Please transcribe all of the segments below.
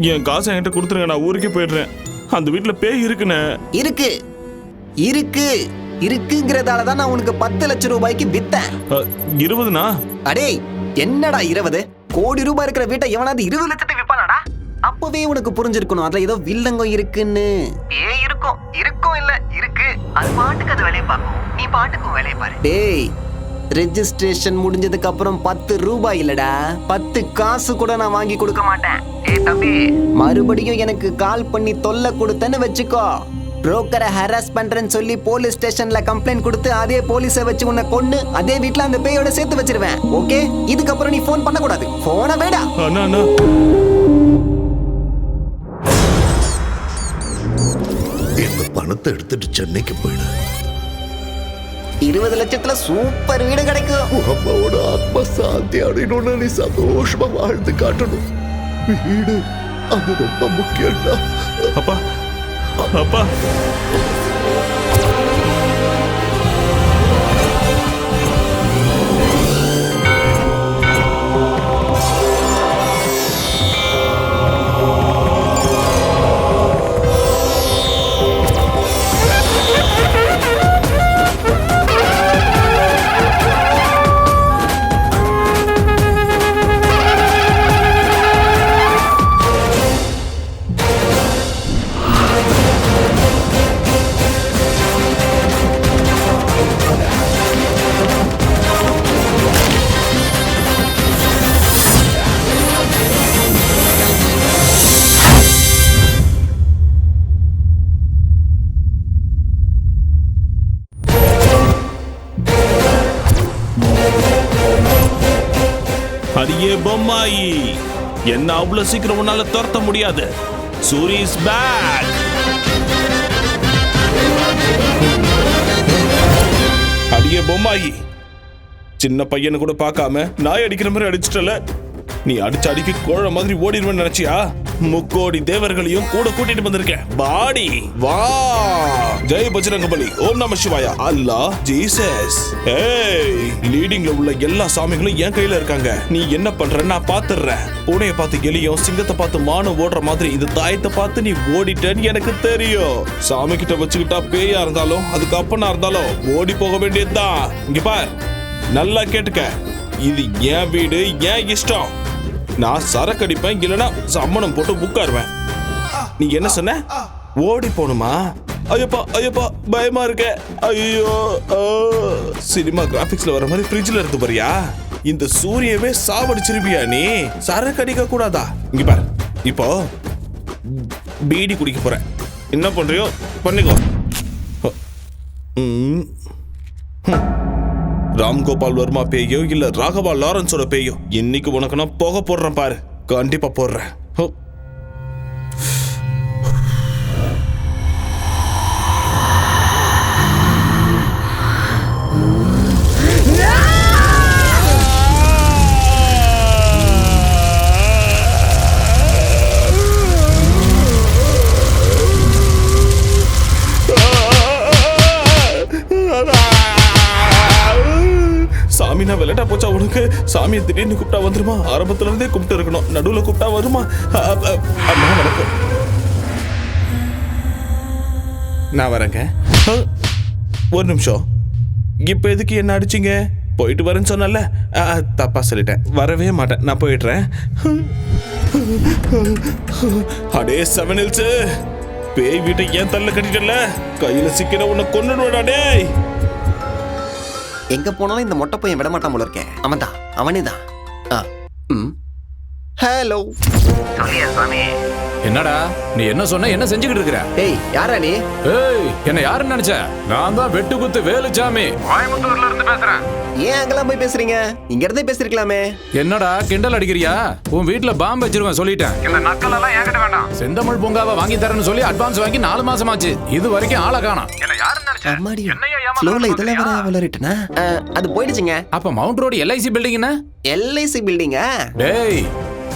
என் காசை என்கிட்ட கொடுத்துருங்க நான் ஊருக்கே போயிடுறேன். அந்த வீட்டில் பேய் இருக்குண்ணே. இருக்கு. இருக்கு. இருக்குங்கிறதால தான் நான் உனக்கு பத்து லட்சம் ரூபாய்க்கு வித்தேன். அ, இருபதுண்ணா அடே என்னடா இருபது? கோடி ரூபாய் இருக்கிற வீட்டை எவனாவது இருபது லட்சத்துக்கு விற்பானாடா அப்பவே உனக்கு புரிஞ்சிருக்கணும். அதுல ஏதோ வில்லங்கம் இருக்குன்னு. ஏ இருக்கும். இருக்கும் இல்ல இருக்கு. அது பாட்டுக்கு அது வேலையை பார்க்கும். நீ பாட்டுக்கும் வேலையை பாரு. டேய் ரெஜிஸ்ட்ரேஷன் முடிஞ்சதுக்கு அப்புறம் பத்து ரூபாய் இல்லடா. பத்து காசு கூட நான் வாங்கி கொடுக்க மாட்டேன். தம்பி. மறுபடியும் எனக்கு கால் பண்ணி தொல்லை கொடுத்தேன்னு வச்சுக்கோ. புரோக்கரை ஹராஸ் பண்றேன்னு சொல்லி போலீஸ் ஸ்டேஷன்ல கம்ப்ளைண்ட் கொடுத்து அதே போலீஸை வச்சு உன்னை கொன்னு அதே வீட்ல அந்த பேயோட சேர்த்து வச்சிருவேன். ஓகே இதுக்கப்புறம் நீ ஃபோன் பண்ண கூடாது போன வேடா அண்ணா அண்ணா. இந்த பணத்தை எடுத்துட்டு சென்னைக்கு போயிடு. இருபது லட்சத்துல சூப்பர் வீடு கிடைக்கும். அம்மாவோட ஆத்மா சாந்தி அடையணும்னு நீ சந்தோஷமா வாழ்ந்து காட்டணும். வீடு. அது ரொம்ப முக்கியம்டா. அப்பா. அப்பா. அடியே பொம்மாயி. என்ன அவ்வளவு சீக்கிரம் உன்னால துரத்த முடியாது? சூரி இஸ் பேக் அடியே பொம்மாயி. சின்ன பையனை கூட பார்க்காம நாய் அடிக்கிற மாதிரி அடிச்சிட்டல. நீ அடிச்சு அடிக்க கோழ மாதிரி ஓடிடுவேன்னு நினைச்சியா? முக்கோடி தேவர்களையும் கூட கூட்டிட்டு வந்திருக்கேன். பாடி வா. ஜெய் பஜரங்கபலி ஓம் நம சிவாயா. Allah Jesus. ஏய் லீடிங்ல உள்ள எல்லா சாமிகளும் என் கையில இருக்காங்க. நீ என்ன பண்ற? நான் பாத்துறேன். பூனைய பார்த்து எலியும் சிங்கத்தை பார்த்து மானும் ஓடுற மாதிரி இந்த தாயத்தை பார்த்து நீ ஓடிட்டேன்னு எனக்கு தெரியும். சாமி கிட்ட வச்சுக்கிட்டா பேயா இருந்தாலும் அதுக்கு அப்பனா இருந்தாலும் ஓடி போக வேண்டியதுதான். இங்க பார் நல்லா கேட்டுக்க. இது என் வீடு என் இஷ்டம். நான் சரக்கு அடிப்பேன் இல்லைன்னா சம்மணம் போட்டு உட்காருவேன். நீ என்ன சொன்ன? ஓடி போகணுமா? ஐயப்பா ஐயப்பா பயமா இருக்க. ஐயோ சினிமா கிராபிக்ஸ்ல வர மாதிரி ஃப்ரிட்ஜ்ல இருந்து பாரியா இந்த சூரியவே சாவடிச்சிருப்பியா நீ? சரக்கு அடிக்க கூடாதா? இங்க பாரு. இப்போ பீடி குடிக்க போறேன். என்ன பண்றியோ? பண்ணிக்கோ. ம். ராம்கோபால் வர்மா பேயோ இல்ல ராகவா லாரன்ஸோட பேயோ? இன்னைக்கு உனக்கு நான் போக போடுறேன் பாரு. கண்டிப்பா போடுறேன். சாமி விளையாட்டா போச்சா உனக்கு? சாமியை திடீர்னு கூப்பிட்டா வந்துருமா? ஆரம்பத்துல இருந்தே கூப்பிட்டு இருக்கணும். நடுவுல கூப்பிட்டா வருமா? அ, அ, அம்மா வணக்கம். நான் வரேங்க. ஒரு நிமிஷம். இப்ப எதுக்கு என்ன அடிச்சீங்க? போயிட்டு வரேன்னு சொன்னல தப்பா சொல்லிட்டேன். வரவே மாட்டேன். நான் போயிடுறேன். அடே செவன் ஹில்ஸ் பேய் வீட்டை ஏன் தள்ள கட்டிட்டல கையில சிக்கின உன்னை கொண்டுடுவாடா டேய். எங்க போனாலும் இந்த மொட்டை பையன் விட மாட்டான் போல இருக்கேன் அவன் தான் அவனே தான் ஹலோ. என்னடா? நீ என்ன சொன்ன? என்ன செஞ்சுக்கிட்டு இருக்கிற? டேய் யாரா நீ? ஏய் என்ன யாருன்னு நினைச்ச? நான் தான் வெட்டு குத்து வேலுச்சாமி. கோயம்புத்தூர்ல இருந்து பேசுறேன். ஏன் அங்கெல்லாம் போய் பேசுறீங்க? இங்க இருந்தே பேசிருக்கலாமே. என்னடா கிண்டல் அடிக்கிறியா? உன் வீட்ல பாம்பு வச்சிருவேன் சொல்லிட்டேன். இந்த நக்கல் எல்லாம் என்கிட்ட வேண்டாம். செந்தமிழ் பூங்காவை வாங்கி தரேன்னு சொல்லி அட்வான்ஸ் வாங்கி நாலு மாசம் ஆச்சு இது வரைக்கும் ஆளை காணோம். அம்மாடி. ஃப்ளோல இதெல்லாம் வேற வளரிட்டனா அது போயிடுச்சுங்க. அப்ப மவுண்ட் ரோடு எல்ஐசி பில்டிங் என்ன? எல்ஐசி பில்டிங்கா டேய்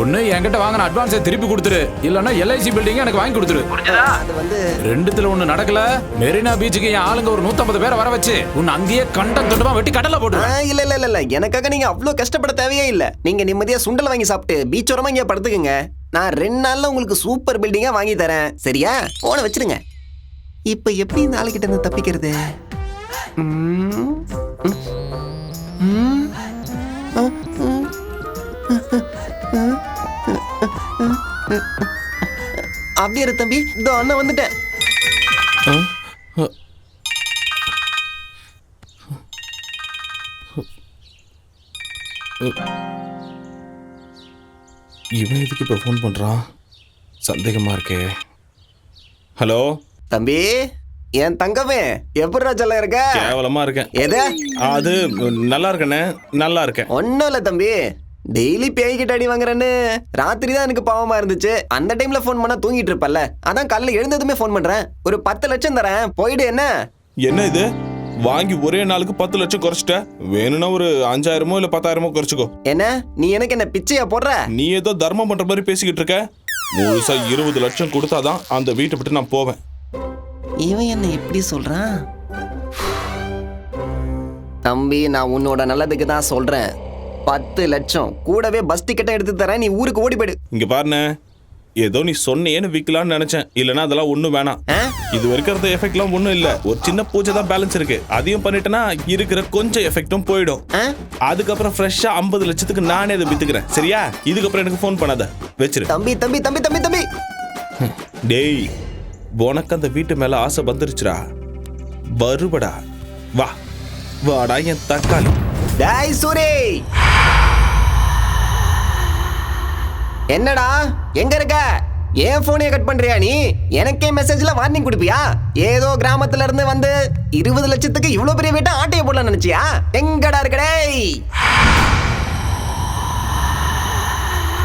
ஒண்ணு என்கிட்ட வாங்கின அட்வான்ஸை திருப்பி கொடுத்துரு. இல்லன்னா எல்ஐசி பில்டிங் எனக்கு வாங்கி கொடுத்துரு. அது வந்து ரெண்டுத்துல ஒண்ணு நடக்கல. மெரினா பீச்சுக்கு என் ஆளுங்க ஒரு 150 பேரை வர வச்சு உன்னை அங்கேயே கண்டம் தொண்டமா வெட்டி போட்டுருவேன் இல்ல இல்ல இல்ல இல்ல. எனக்காக நீங்க அவ்வளவு கஷ்டப்பட தேவையே இல்ல. நீங்க நிம்மதியா சுண்டல் வாங்கி சாப்பிட்டு பீச்சோரமா இங்க படுத்துக்குங்க. நான் ரெண்டு நாள்ல உங்களுக்கு சூப்பர் பில்டிங்கா வாங்கி தரேன். சரியா? போன வச்சிருங்க. இப்ப எப்படி இந்த ஆளுகிட்ட இருந்து தப்பிக்கிறது? ம், ம், அப்படியே இரு தம்பி. இதோ அண்ணன் வந்துட்டேன். இவன் எதுக்கு இப்போ ஃபோன் பண்ணுறான் சந்தேகமாக இருக்கே. ஹலோ தம்பி என் தங்கமே எப்படிடா சொல்ல இருக்க? கேவலமாக இருக்கேன். எது? அது நல்லா இருக்கண்ணே நல்லா இருக்கேன். ஒன்னும் இல்ல தம்பி. டெய்லி பேய்கிட்ட அடி வாங்குறேன்னு ராத்திரி தான் எனக்கு பாவமா இருந்துச்சு. அந்த டைம்ல ஃபோன் பண்ணா தூங்கிட்டு இருப்பல்ல. அதான் காலைல எழுந்ததுமே ஃபோன் பண்றேன். ஒரு பத்து லட்சம் தரேன். போயிடு என்ன? என்ன இது? வாங்கி ஒரே நாளுக்கு பத்து லட்சம் குறைச்சிட்ட? வேணும்னா ஒரு அஞ்சாயிரமோ இல்லை பத்தாயிரமோ குறைச்சிக்கோ. என்ன? நீ எனக்கு என்ன பிச்சையா போடுற? நீ ஏதோ தர்மம் பண்ற மாதிரி பேசிக்கிட்டு இருக்க? முழுசா இருபது லட்சம் கொடுத்தாதான் அந்த வீட்டை விட்டு நான் போவேன். இவன் என்ன இப்படி சொல்றான்? தம்பி நான் உன்னோட நல்லதுக்கு தான் சொல்றேன். பத்து லட்சம். கூடவே பஸ் டிக்கெட்டை எடுத்து தரேன். நீ ஊருக்கு ஓடி போயிடு. இங்க பாருண்ணே. ஏதோ நீ சொன்னேன்னு விற்கலாம்னு நினைச்சேன். இல்லைன்னா அதெல்லாம் ஒன்றும் வேணாம்? இது வரைக்கும் எஃபெக்ட்லாம் ஒன்றும் இல்லை. ஒரு சின்ன பூஜை தான் பேலன்ஸ் இருக்கு. அதையும் பண்ணிட்டேன்னா இருக்கிற கொஞ்சம் எஃபெக்ட்டும் போயிடும்? அதுக்கப்புறம் ஃப்ரெஷ்ஷாக ஐம்பது லட்சத்துக்கு நானே அதை வித்துக்கிறேன். சரியா? இதுக்கப்புறம் எனக்கு ஃபோன் பண்ணாத. வச்சிரு. தம்பி தம்பி தம்பி தம்பி தம்பி. டேய். உனக்கு அந்த வீட்டு மேல ஆசை வந்துருச்சுடா. வருபடா வா. வாடா என் தக்காளி. டேய் சூரி! என்னடா? எங்க இருக்க? ஏன் போனைய கட் பண்றியா நீ? எனக்கே மெசேஜ்ல வார்னிங் கொடுப்பியா? ஏதோ கிராமத்துல இருந்து வந்து இருபது லட்சத்துக்கு இவ்வளவு பெரிய வீட்டை ஆட்டைய போடலாம் நினைச்சியா? எங்கடா இருக்கடே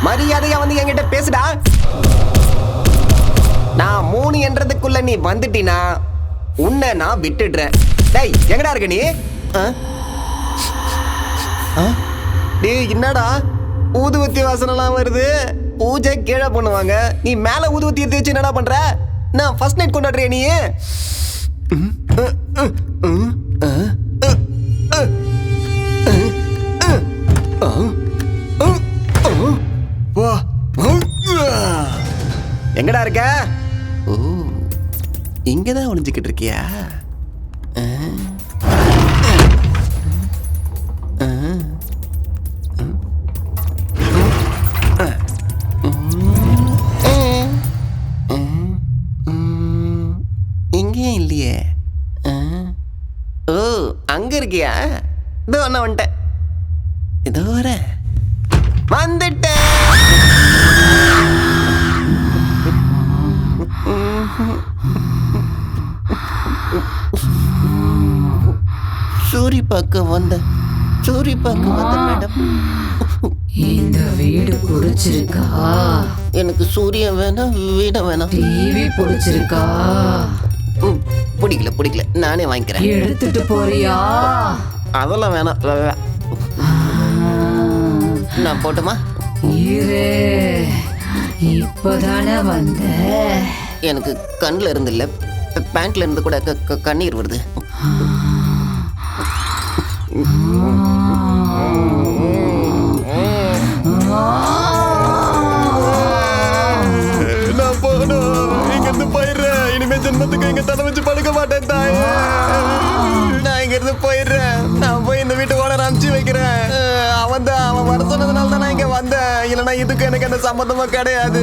மரியாதையா வந்து என்கிட்ட பேசுடா. நான் மூணு என்றதுக்குள்ள நீ வந்துட்டினா உன்னை நான் விட்டுடுறேன். டேய் எங்கடா இருக்க நீ? டேய் என்னடா? ஊதுவத்தி வாசனைலாம் வருது. பூஜை கீழே பண்ணுவாங்க. நீ மேல ஊதுவத்தி எடுத்து வச்சு என்னடா பண்ற? நான் ஃபர்ஸ்ட் நைட் கொண்டாடுறியா நீ? எங்கடா இருக்க? இங்கதான் ஒளிஞ்சுக்கிட்டு இருக்கியா? ஆ. ஆ. இல்லையே. ஓ அங்க இருக்கியா? இதோ நான் வந்துட்டேன். இதோ வரேன். வந்துட்டேன். சூரி பார்க்க வந்த சூரி பார்க்க வந்த மேடம். இந்த வீடு பிடிச்சிருக்கா? எனக்கு சூரியன் வேணாம் வீட வேணாம். டிவி பிடிச்சிருக்கா? பிடிக்கல பிடிக்கல. நானே வாங்கிக்கிறேன். எடுத்துட்டு போறியா? அதெல்லாம் வேணாம் நான் போட்டுமா? இரு. இப்பதானே வந்த. எனக்கு கண்ணில் இருந்து இல்லை பேண்ட்ல இருந்து கூட கண்ணீர் வருது. நான் போகணும். இங்க இருந்து போயிடுறேன். இனிமே ஜென்மத்துக்கு இங்க தலை வச்சு படுக்க மாட்டேன் தாயே. நான் இங்க இருந்து போயிடுறேன். இதுக்கு எனக்கு அந்த சம்மந்தமா கிடையாது.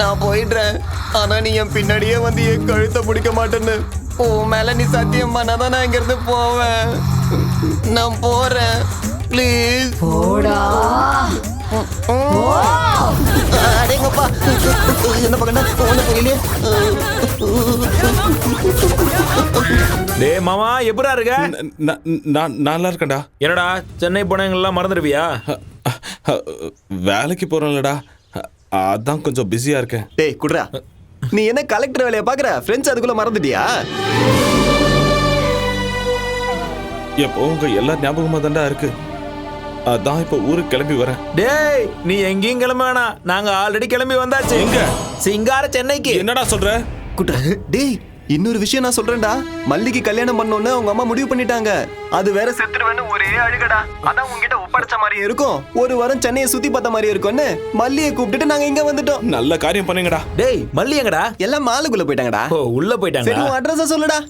நான் போயிடுறேன். ஆனா நீ என் பின்னாடியே வந்து என் கழுத்தை பிடிக்க மாட்டேன்னு. உன் மேல நீ சத்தியம் பண்ணாதான் நான் இங்கிருந்து போவேன். நான் போறேன். ப்ளீஸ் போடா. அடேங்கப்பா. என்ன பக்கம்டா ஒண்ணு புரியலையே டேய் மாமா எப்படா இருக்க? நான் நல்லா இருக்கேன்டா. என்னடா சென்னை போனவங்கெல்லாம் மறந்துடுவியா? வேலைக்கு போறேன்லடா அதான் கொஞ்சம் பிஸியா இருக்கேன். டேய் குட்ரா நீ என்ன கலெக்டர் வேலையை பாக்குற ஃப்ரெண்ட்ஸ் அதுக்குள்ள மறந்துட்டியா? எப்போ உங்க எல்லா ஞாபகமா தான்டா இருக்கு. அதான் இப்ப ஊருக்கு கிளம்பி வரேன். டேய் நீ எங்கேயும் கிளம்ப வேணாம் நாங்க ஆல்ரெடி கிளம்பி வந்தாச்சு. எங்க? சிங்கார சென்னைக்கு. என்னடா சொல்ற? குட்ட டேய் இன்னொரு விஷயம் நான் சொல்றேன்டா. மல்லிக்கு கல்யாணம் பண்ணோன்னு அவங்க அம்மா முடிவு பண்ணிட்டாங்க. அது வேற செத்துருவேன்னு ஒரே அழுகடா. அதான் உங்ககிட்ட ஒப்படைச்ச மாதிரி இருக்கும். ஒரு வாரம் சென்னையை சுத்தி பார்த்த மாதிரி இருக்கும்னு மல்லியை கூப்பிட்டுட்டு நாங்க இங்க வந்துட்டோம். நல்ல காரியம் பண்ணுங்கடா. டேய் மல்லி எங்கடா? எல்லாம் மாலுக்குள்ள போயிட்டாங்கடா. ஓ உள்ள சரி போயிட்டாங்க உன் அட்ரஸ சொல்லுடா.